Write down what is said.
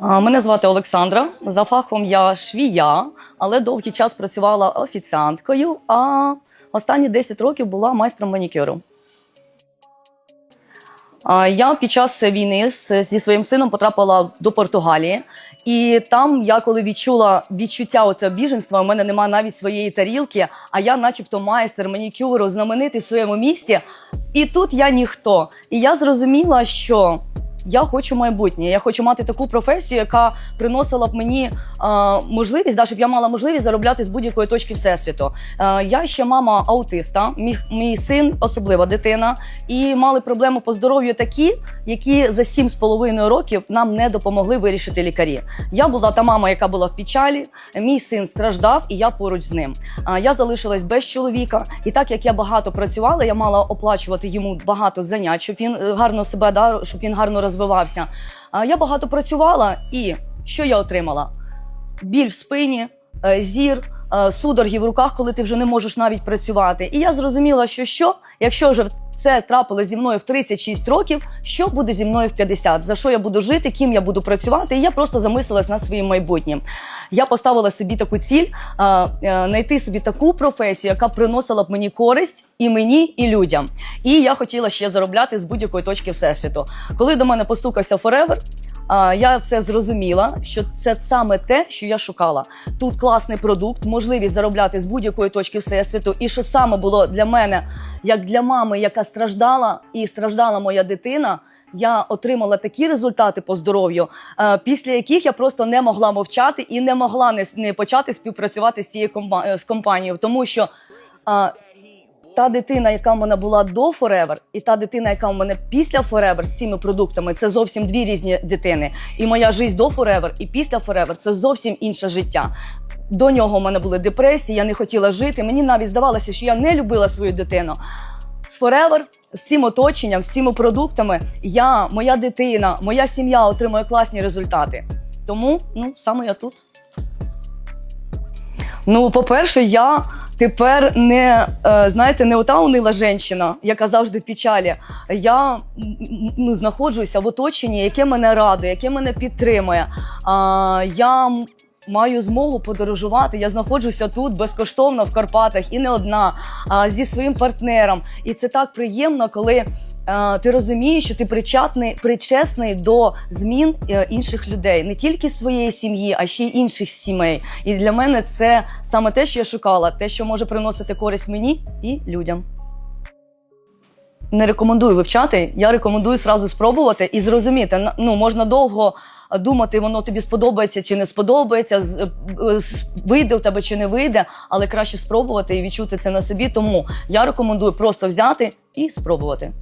Мене звати Олександра. За фахом я швія, але довгий час працювала офіціанткою, а останні 10 років була майстром манікюру. Я під час війни зі своїм сином потрапила до Португалії, і там я коли відчула відчуття оцього біженства, у мене немає навіть своєї тарілки, а я, начебто, майстер манікюру, знаменитий в своєму місті. І тут я ніхто. І я зрозуміла, що я хочу майбутнє. Я хочу мати таку професію, яка приносила б мені е, можливість, да, щоб я мала можливість заробляти з будь-якої точки всесвіту. Е, я ще мама аутиста, мій, мій син особлива дитина, і мали проблеми по здоров'ю такі, які за сім з половиною років нам не допомогли вирішити лікарі. Я була та мама, яка була в печалі. Мій син страждав, і я поруч з ним. А я залишилась без чоловіка. І так як я багато працювала, я мала оплачувати йому багато занять, щоб він е, гарно себе да, щоб він гарно розвивався. А я багато працювала, і що я отримала? Біль в спині, е, зір. судорги Судороги в руках, коли ти вже не можеш навіть працювати. І я зрозуміла, що що, якщо вже це трапилось зі мною в 36 років, що буде зі мною в 50? За що я буду жити, ким я буду працювати? І я просто замислилась над своїм майбутнім. Я поставила собі таку ціль е, знайти собі таку професію, яка приносила б мені користь і мені, і людям. І я хотіла ще заробляти з будь-якої точки всесвіту. Коли до мене постукався а, я це зрозуміла, що це саме те, що я шукала. Тут класний продукт, можливість заробляти з будь-якої точки всесвіту. І що саме було для мене, як для мами, яка страждала, і страждала моя дитина. Я отримала такі результати по здоров'ю, е, після яких я просто не могла мовчати і не могла не, почати співпрацювати з цією е, з компанією, тому що та дитина, яка в мене була до Forever, і та дитина, яка в мене після Forever з цими продуктами, це зовсім дві різні дитини. І моя життя до Forever і після Forever це зовсім інше життя. До нього в мене були депресії, я не хотіла жити. Мені навіть здавалося, що я не любила свою дитину. З Forever, з цим оточенням, з цими продуктами, я, моя дитина, моя сім'я отримує класні результати. Тому ну саме я тут. Ну, по-перше, я тепер не е, знаєте, не ота унила жінка, яка завжди в печалі. Я ну, знаходжуся в оточенні, яке мене радує, яке мене підтримує. А, я маю змогу подорожувати. Я знаходжуся тут безкоштовно в Карпатах і не одна а, зі своїм партнером. І це так приємно, коли. е, Ти розумієш, що ти причетний, причесний до змін е, інших людей, не тільки своєї сім'ї, а ще й інших сімей. І для мене це саме те, що я шукала, те, що може приносити користь мені і людям. Не рекомендую вивчати. Я рекомендую зразу спробувати і зрозуміти. Ну можна довго думати, воно тобі сподобається чи не сподобається, е, вийде в тебе чи не вийде, але краще спробувати і відчути це на собі. Тому я рекомендую просто взяти і спробувати.